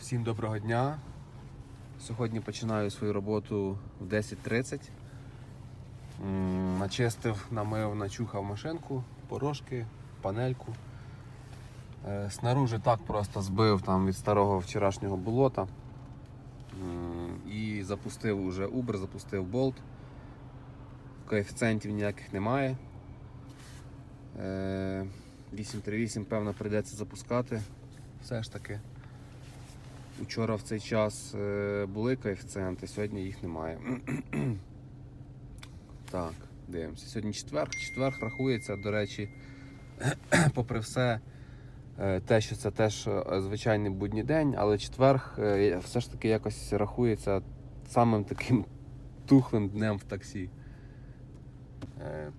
Всім доброго дня. Сьогодні починаю свою роботу в 10.30. Начистив, намив, начухав машинку, порошки, панельку. Е, Снаружи так просто збив там від старого вчорашнього болота. І запустив уже Uber, запустив болт. Коефіцієнтів ніяких немає. Е, 838, певно, прийдеться запускати все ж таки. Учора в цей час е, були коефіцієнти, сьогодні їх немає. так, дивимося. Сьогодні четверг. Четверг рахується, до речі, попри все, е, те, що це теж е, звичайний будній день, але четверг все ж таки якось рахується самим таким тухлим днем в таксі.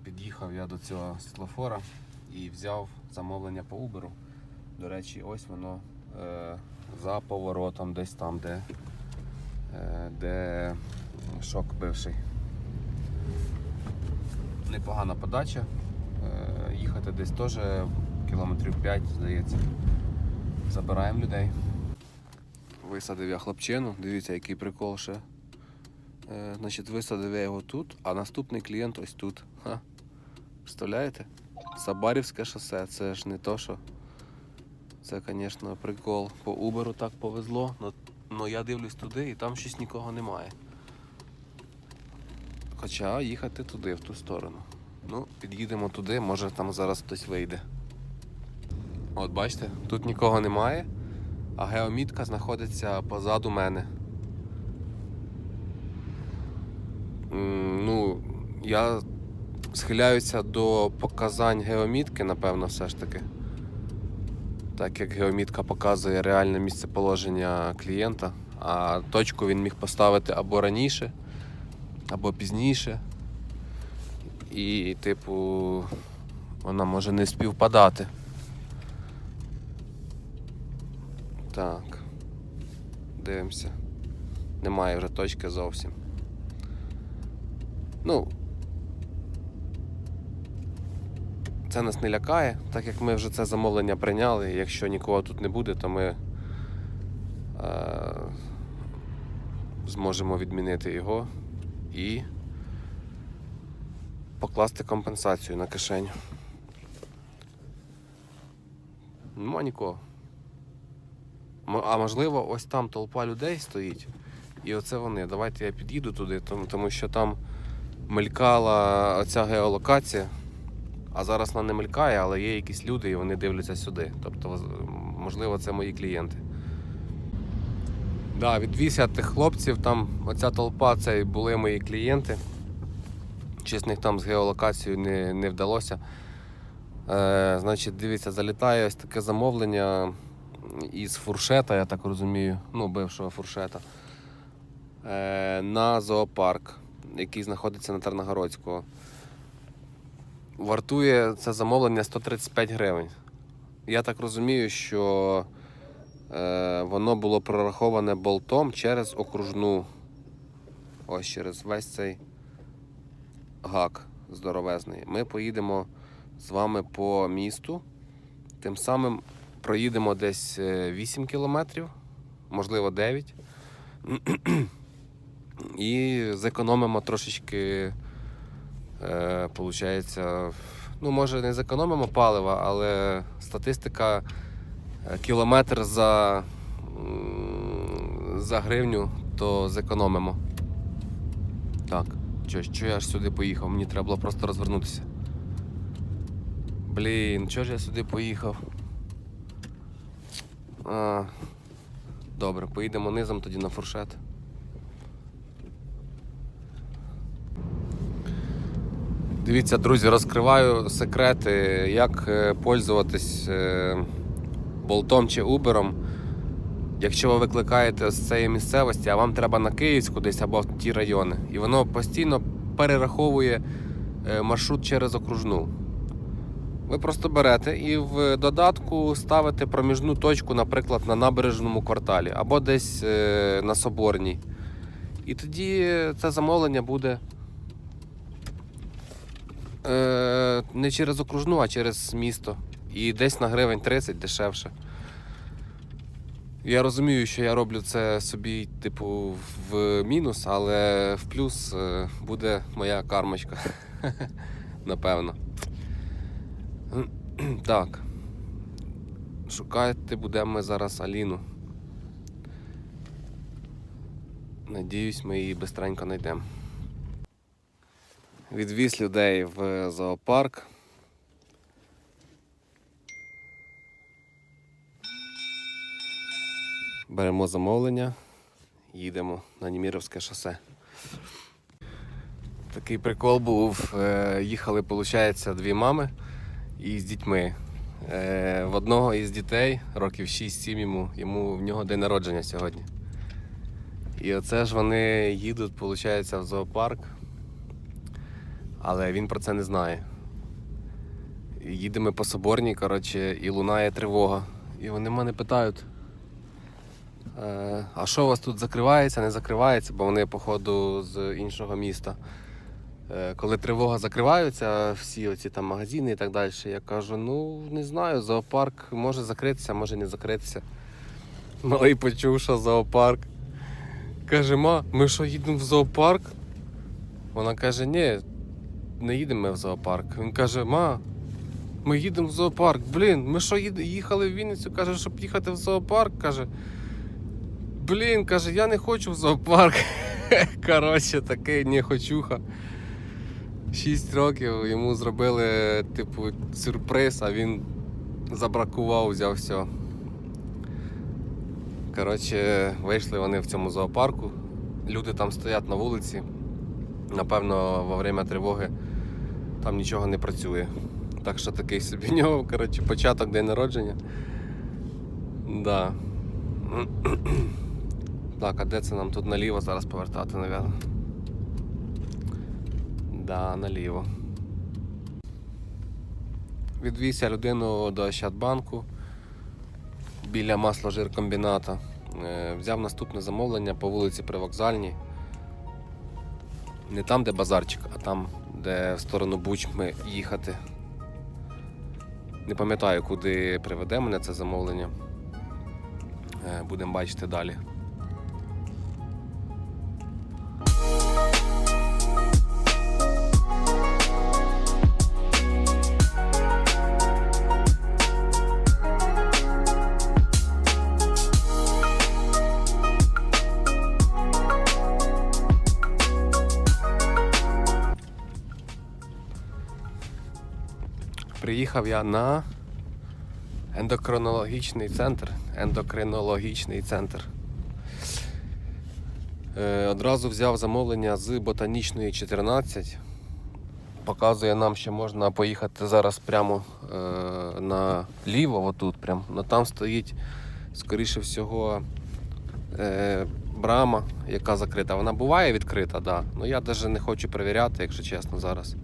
Під'їхав я до цього світлофора і взяв замовлення по Uber. До речі, ось воно за поворотом, десь там, де, е, де шок бивший. Непогана подача. Е, їхати десь теж кілометрів 5, здається. Забираємо людей. Висадив я хлопчину, дивіться, який прикол ще. Е, значить, висадив я його тут, а наступний клієнт ось тут. Ха. Представляєте? Сабарівське шосе, це ж не то, що. Це, звісно, прикол. По Uber так повезло, але я дивлюсь туди і там щось нікого немає. Хоча їхати туди, в ту сторону. Ну, під'їдемо туди, може там зараз хтось вийде. От бачите, тут нікого немає, а геомітка знаходиться позаду мене. Ну, я схиляюся до показань геомітки, напевно, все ж таки. Так як геомітка показує реальне місцеположення клієнта, а точку він міг поставити або раніше, або пізніше. І, типу, вона може не співпадати. Так. Дивимося. Немає вже точки зовсім. Ну, це нас не лякає, так як ми вже це замовлення прийняли. Якщо нікого тут не буде, то ми е, зможемо відмінити його і покласти компенсацію на кишеню. Нема нікого. А можливо, ось там толпа людей стоїть. І оце вони. Давайте я під'їду туди, тому що там мелькала оця геолокація. А зараз вона не мелькає, але є якісь люди і вони дивляться сюди. Тобто, можливо, це мої клієнти. Да, від 200 тих хлопців, там оця толпа це були мої клієнти. Чесних там з геолокацією не, не вдалося. Е, значить, дивіться, залітає ось таке замовлення із фуршета, я так розумію, ну, бившого фуршета. Е, на зоопарк, який знаходиться на Тарногородського. Вартує це замовлення 135 гривень. Я так розумію, що е, воно було прораховане болтом через окружну. Ось через весь цей гак здоровезний. Ми поїдемо з вами по місту. Тим самим проїдемо десь е, 8 кілометрів, можливо 9. І зекономимо трошечки Е, Получається, ну може не зекономимо палива, але статистика е, кілометр за, за гривню, то зекономимо. Так, що, що я аж сюди поїхав? Мені треба було просто розвернутися. Блін, чого ж я сюди поїхав? А, добре, поїдемо низом тоді на фуршет. Дивіться, друзі, розкриваю секрети, як е, пользуватись е, болтом чи убером. Якщо ви викликаєте з цієї місцевості, а вам треба на Київську десь або в ті райони, і воно постійно перераховує е, маршрут через окружну. Ви просто берете і в додатку ставите проміжну точку, наприклад, на набережному кварталі або десь на Соборній. І тоді це замовлення буде Е, не через окружну, а через місто. І десь на гривень 30 дешевше. Я розумію, що я роблю це собі, типу, в мінус, але в плюс е, буде моя кармочка. Напевно. Так. Шукати будемо ми зараз Аліну. Надіюсь, ми її бистренько знайдемо. Відвіз людей в зоопарк. Беремо замовлення, їдемо на Німіровське шосе. Такий прикол був. е, Їхали, виходить, дві мами і з дітьми. Е, В одного із дітей, років 6-7 йому, йому в нього день народження сьогодні. І оце ж вони їдуть, виходить, в зоопарк, але він про це не знає. Їдемо по соборній, коротше, і лунає тривога. І вони мене питають. Е, А що у вас тут закривається, не закривається, бо вони, походу, з іншого міста. Е, Коли тривога закриваються, всі оці там магазини і так далі, я кажу, ну не знаю, зоопарк може закритися, може не закритися. Малий почув, що зоопарк. Каже, ма, ми що їдемо в зоопарк? Вона каже, ні, не їдемо в зоопарк. Він каже, ма, ми їдемо в зоопарк. Блін, ми що їхали в Вінницю, каже, щоб їхати в зоопарк, каже. Блін, каже, я не хочу в зоопарк. Коротше, такий нехочуха. Шість років йому зробили, типу, сюрприз, а він забракував, взяв все. Коротше, вийшли вони в цьому зоопарку. Люди там стоять на вулиці. Напевно, во время тривоги там нічого не працює. Так що такий собі нього, коротше, початок день народження. Да. Так, а де це нам тут наліво зараз повертати, напевно? Да, наліво. Відвіз я людину до Ощадбанку біля масложиркомбіната. Е, Взяв наступне замовлення по вулиці Привокзальній. Не там, де базарчик, а там, де в сторону Бучми їхати. Не пам'ятаю, куди приведе мене це замовлення. Е, Будемо бачити далі. Приїхав я на ендокринологічний центр. Ендокринологічний центр. Е, одразу взяв замовлення з ботанічної 14. Показує нам, що можна поїхати зараз прямо е, наліво, отут прям. Но там стоїть, скоріше всього, е, брама, яка закрита. Вона буває відкрита, да. але я навіть не хочу перевіряти, якщо чесно, зараз.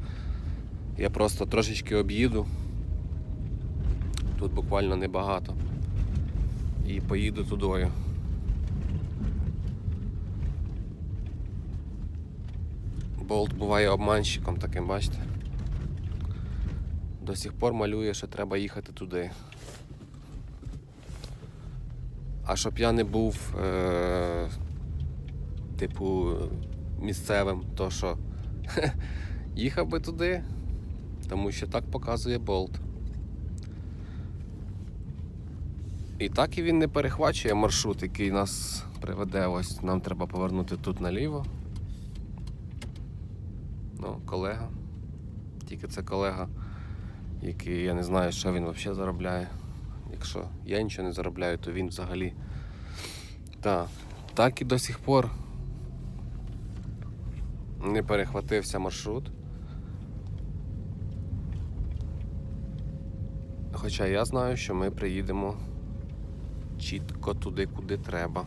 Я просто трошечки об'їду. Тут буквально небагато. І поїду тудою. Болт буває обманщиком таким, бачите? До сих пор малює, що треба їхати туди. А щоб я не був е- типу місцевим, то що їхав би туди, тому що так показує болт. І так і він не перехвачує маршрут, який нас приведе. Ось нам треба повернути тут наліво. Ну, колега. Тільки це колега, який я не знаю, що він взагалі заробляє. Якщо я нічого не заробляю, то він взагалі. Так, так і до сих пор не перехватився маршрут. Хоча я знаю, що ми приїдемо чітко туди, куди треба.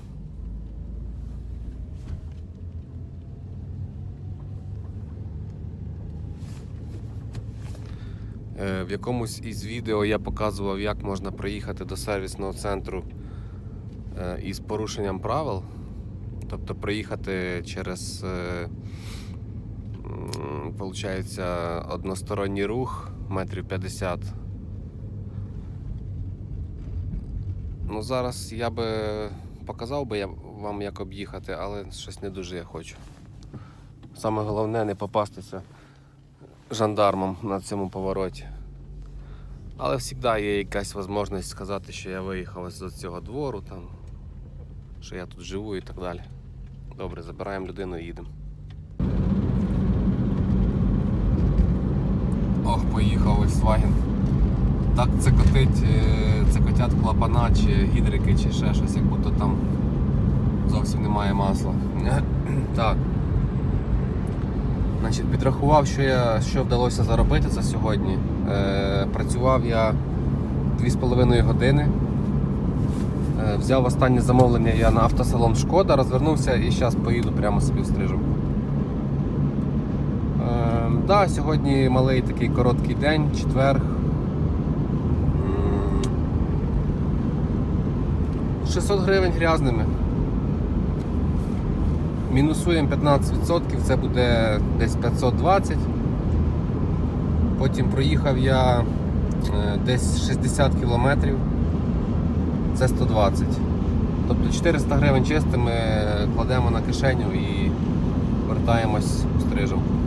Е, В якомусь із відео я показував, як можна приїхати до сервісного центру е, із порушенням правил. Тобто приїхати через е, м, получається, односторонній рух метрів 50 Зараз я би показав би вам, як об'їхати, але щось не дуже я хочу. Саме головне не попастися жандармом на цьому повороті. Але завжди є якась можливість сказати, що я виїхав з цього двору, там, що я тут живу і так далі. Добре, забираємо людину і їдемо. Ох, поїхав Volkswagen. Так це котить, е, це котять клапана чи гідрики, чи ще щось, як будто там зовсім немає масла. так. Значить, підрахував, що, я, що вдалося заробити за сьогодні. Е, працював я 2,5 години. Е, взяв останнє замовлення я на автосалон Шкода, розвернувся і зараз поїду прямо собі в стрижок. Е, да, сьогодні малий такий короткий день, четвер. 600 гривень грязними. Мінусуємо 15%, це буде десь 520. Потім проїхав я е, десь 60 кілометрів. Це 120. Тобто 400 гривень чистими кладемо на кишеню і вертаємось у стрижавку.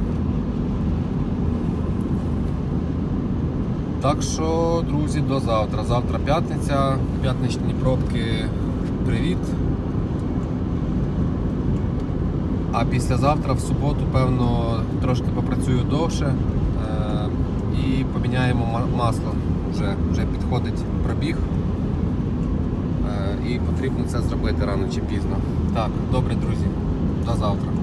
Так що, друзі, до завтра. Завтра п'ятниця, п'ятничні пробки. Привіт. А післязавтра, в суботу, певно, трошки попрацюю довше е- і поміняємо масло. Вже, вже підходить пробіг. Е- і потрібно це зробити рано чи пізно. Так, добре, друзі. До завтра.